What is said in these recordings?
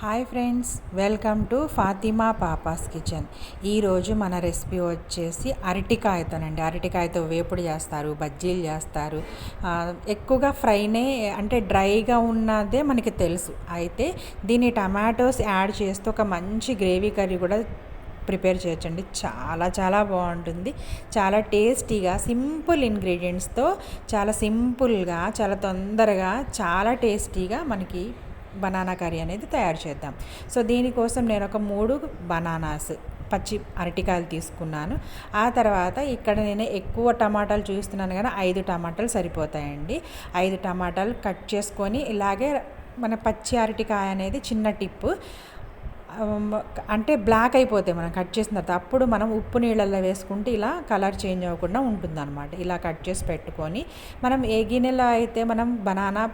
Hi friends welcome to Fatima papa's kitchen. ఈరోజు మన recipe వచ్చేసి అరటికాయతోనండి. అరటికాయతో వేపుడు చేస్తారు బజ్జీలు చేస్తారు. ఎక్కువగా ఫ్రైనే అంటే డ్రైగా ఉన్నదే మనకి తెలుసు. అయితే దీన్ని టమాటోస్ యాడ్ చేస్తూ ఒక మంచి గ్రేవీ కర్రీ కూడా ప్రిపేర్ చేయొచ్చండి. చాలా చాలా బాగుంటుంది. చాలా టేస్టీగా సింపుల్ ఇంగ్రీడియంట్స్తో చాలా సింపుల్గా చాలా తొందరగా చాలా టేస్టీగా మనకి బనానా కర్రీ అనేది తయారు చేద్దాం. సో దీనికోసం నేను ఒక మూడు బనానాస్ పచ్చి అరటికాయలు తీసుకున్నాను. ఆ తర్వాత ఇక్కడ నేను ఎక్కువ టమాటాలు చూస్తున్నాను కానీ ఐదు టమాటాలు సరిపోతాయండి. ఐదు టమాటాలు కట్ చేసుకొని ఇలాగే మన పచ్చి అరటికాయ అనేది చిన్న టిప్పు అంటే బ్లాక్ అయిపోతాయి మనం కట్ చేసిన తర్వాత. అప్పుడు మనం ఉప్పు నీళ్ళల్లో వేసుకుంటే ఇలా కలర్ చేంజ్ అవ్వకుండా ఉంటుందన్నమాట. ఇలా కట్ చేసి పెట్టుకొని మనం ఏ గిన్నెలో అయితే మనం బనానా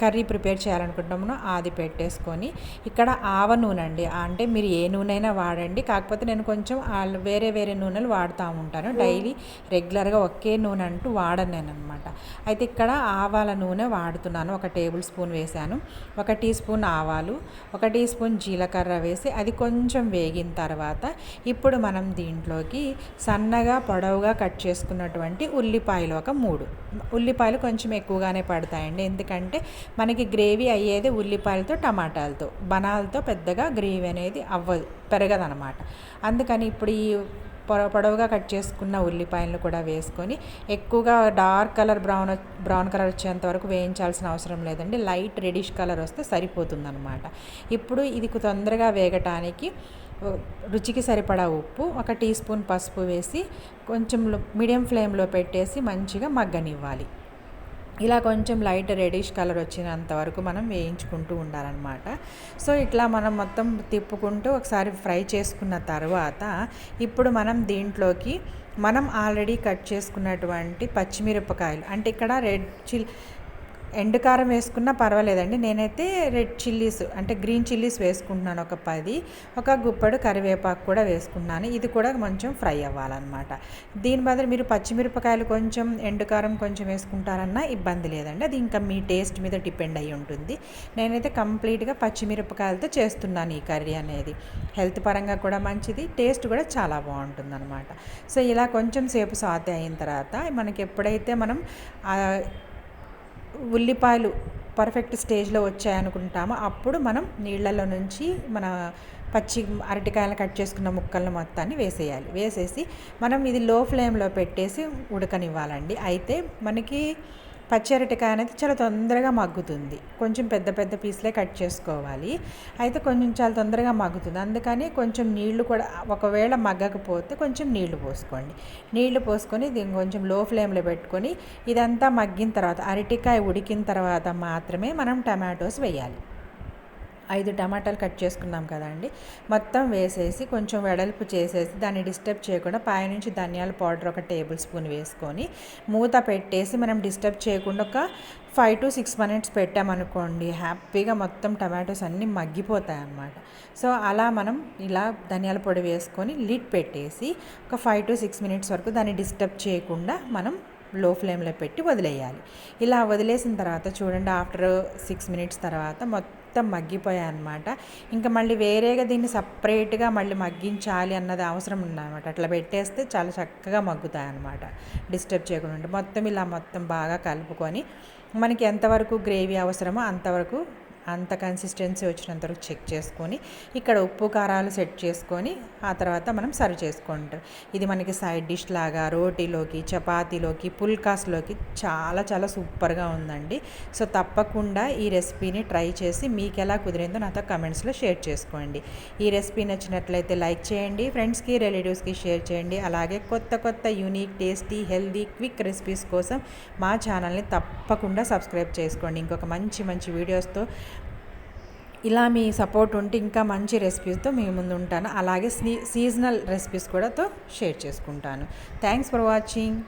కర్రీ ప్రిపేర్ చేయాలనుకుంటామో అది పెట్టేసుకొని ఇక్కడ ఆవ నూనె అండి అంటే మీరు ఏ నూనె అయినా వాడండి. కాకపోతే నేను కొంచెం వేరే వేరే నూనెలు వాడుతూ ఉంటాను. డైలీ రెగ్యులర్గా ఒకే నూనె అంటూ వాడను నేను అనమాట అయితే ఇక్కడ ఆవాల నూనె వాడుతున్నాను. ఒక టేబుల్ స్పూన్ వేసాను ఒక టీ స్పూన్ ఆవాలు. ఒక టీ స్పూన్ జీలకర్ర వేసి అది కొంచెం వేగిన తర్వాత ఇప్పుడు మనం దీంట్లోకి సన్నగా పొడవుగా కట్ చేసుకున్నటువంటి ఉల్లిపాయలు ఒక మూడు. ఉల్లిపాయలు కొంచెం ఎక్కువగానే పడతాయండి. ఎందుకంటే మనకి గ్రేవీ అయ్యేది ఉల్లిపాయలతో టమాటాలతో. బనాలతో పెద్దగా గ్రేవీ అనేది అవ్వదు పెరగదనమాట అందుకని ఇప్పుడు ఈ పొడ పొడవుగా కట్ చేసుకున్న ఉల్లిపాయలను కూడా వేసుకొని ఎక్కువగా dark colour brown brown colour వచ్చేంత వరకు వేయించాల్సిన అవసరం లేదండి. లైట్ రెడిష్ కలర్ వస్తే సరిపోతుందన్నమాట. ఇప్పుడు ఇది తొందరగా వేగటానికి రుచికి సరిపడా ఉప్పు ఒక టీ స్పూన్ పసుపు వేసి కొంచెం మీడియం ఫ్లేమ్లో పెట్టేసి మంచిగా మగ్గనివ్వాలి. ఇలా కొంచెం లైట్ రెడిష్ కలర్ వచ్చినంత వరకు మనం వేయించుకుంటూ ఉండాలన్నమాట. సో ఇట్లా మనం మొత్తం తిప్పుకుంటూ ఒకసారి ఫ్రై చేసుకున్న తర్వాత ఇప్పుడు మనం దీంట్లోకి మనం ఆల్రెడీ కట్ చేసుకున్నటువంటి పచ్చిమిరపకాయలు అంటే ఇక్కడ రెడ్ చిల్ ఎండు కారం వేసుకున్నా పర్వాలేదండి. నేనైతే రెడ్ చిల్లీస్ అంటే గ్రీన్ చిల్లీస్ వేసుకుంటున్నాను ఒక పది ఒక గుప్పడు కరివేపాకు కూడా వేసుకున్నాను. ఇది కూడా కొంచెం ఫ్రై అవ్వాలన్నమాట. దీని బదులు మీరు పచ్చిమిరపకాయలు కొంచెం ఎండు కారం కొంచెం వేసుకుంటారన్నా ఇబ్బంది లేదండి. అది ఇంకా మీ టేస్ట్ మీద డిపెండ్ అయి ఉంటుంది. నేనైతే కంప్లీట్గా పచ్చిమిరపకాయలతో చేస్తున్నాను ఈ కర్రీ అనేది. హెల్త్ పరంగా కూడా మంచిది టేస్ట్ కూడా చాలా బాగుంటుంది అనమాట సో ఇలా కొంచెం సేపు సాతే అయిన తర్వాత మనకి ఎప్పుడైతే మనం ఉల్లిపాయలు పర్ఫెక్ట్ స్టేజ్లో వచ్చాయనుకుంటామో అప్పుడు మనం నీళ్ళలో నుంచి మన పచ్చి అరటికాయలు కట్ చేసుకున్న ముక్కలను మొత్తాన్ని వేసేయాలి. వేసేసి మనం ఇది లో ఫ్లేమ్లో పెట్టేసి ఉడకనివ్వాలండి. అయితే మనకి పచ్చి అరటికాయ అనేది చాలా తొందరగా మగ్గుతుంది. కొంచెం పెద్ద పెద్ద పీస్లే కట్ చేసుకోవాలి. అయితే కొంచెం చాలా తొందరగా మగ్గుతుంది. అందుకని కొంచెం నీళ్ళు కూడా ఒకవేళ మగ్గకపోతే కొంచెం నీళ్ళు పోసుకోండి. నీళ్ళు పోసుకొని దీన్ని కొంచెం లో ఫ్లేమ్లో పెట్టుకొని ఇదంతా మగ్గిన తర్వాత అరటికాయ ఉడికిన తర్వాత మాత్రమే మనం టమాటోస్ వేయాలి. ఐదు టమాటాలు కట్ చేసుకున్నాం కదండి మొత్తం వేసేసి కొంచెం వెడల్పు చేసేసి దాన్ని డిస్టర్బ్ చేయకుండా పైనుంచి ధనియాల పౌడర్ ఒక టేబుల్ స్పూన్ వేసుకొని మూత పెట్టేసి మనం డిస్టర్బ్ చేయకుండా ఒక ఫైవ్ టు సిక్స్ మినిట్స్ పెట్టామనుకోండి హ్యాపీగా మొత్తం టమాటోస్ అన్నీ మగ్గిపోతాయి అన్నమాట సో అలా మనం ఇలా ధనియాల పొడి వేసుకొని లిడ్ పెట్టేసి ఒక ఫైవ్ టు సిక్స్ మినిట్స్ వరకు దాన్ని డిస్టర్బ్ చేయకుండా మనం లో ఫ్లేమ్లో పెట్టి వదిలేయాలి. ఇలా వదిలేసిన తర్వాత చూడండి ఆఫ్టర్ సిక్స్ మినిట్స్ తర్వాత మొత్తం మగ్గిపోయాయి అనమాట ఇంకా మళ్ళీ వేరేగా దీన్ని సపరేట్గా మళ్ళీ మగ్గించాలి అన్నది అవసరం ఉందన్నమాట. అట్లా పెట్టేస్తే చాలా చక్కగా మగ్గుతాయి డిస్టర్బ్ చేయకుండా మొత్తం ఇలా మొత్తం బాగా కలుపుకొని మనకి ఎంతవరకు గ్రేవీ అవసరమో అంతవరకు అంత కన్సిస్టెన్సీ వచ్చినంత వరకు చెక్ చేసుకొని ఇక్కడ ఉప్పు కారాలు సెట్ చేసుకొని ఆ తర్వాత మనం సర్వ్ చేసుకుంటాం. ఇది మనకి సైడ్ డిష్ లాగా రోటీలోకి చపాతీలోకి పుల్కాస్లోకి చాలా చాలా సూపర్గా ఉందండి. సో తప్పకుండా ఈ రెసిపీని ట్రై చేసి మీకు ఎలా కుదిరిందో నాతో కమెంట్స్లో షేర్ చేసుకోండి. ఈ రెసిపీ నచ్చినట్లయితే లైక్ చేయండి ఫ్రెండ్స్కి రిలేటివ్స్కి షేర్ చేయండి. అలాగే కొత్త కొత్త unique tasty healthy quick recipes కోసం మా ఛానల్ని తప్పకుండా సబ్స్క్రైబ్ చేసుకోండి. ఇంకొక మంచి మంచి వీడియోస్తో ఇలా మీ సపోర్ట్ ఉంటే ఇంకా మంచి రెసిపీస్తో మీ ముందు ఉంటాను. అలాగే సీ సీజనల్ రెసిపీస్ కూడాతో షేర్ చేసుకుంటాను. Thanks for watching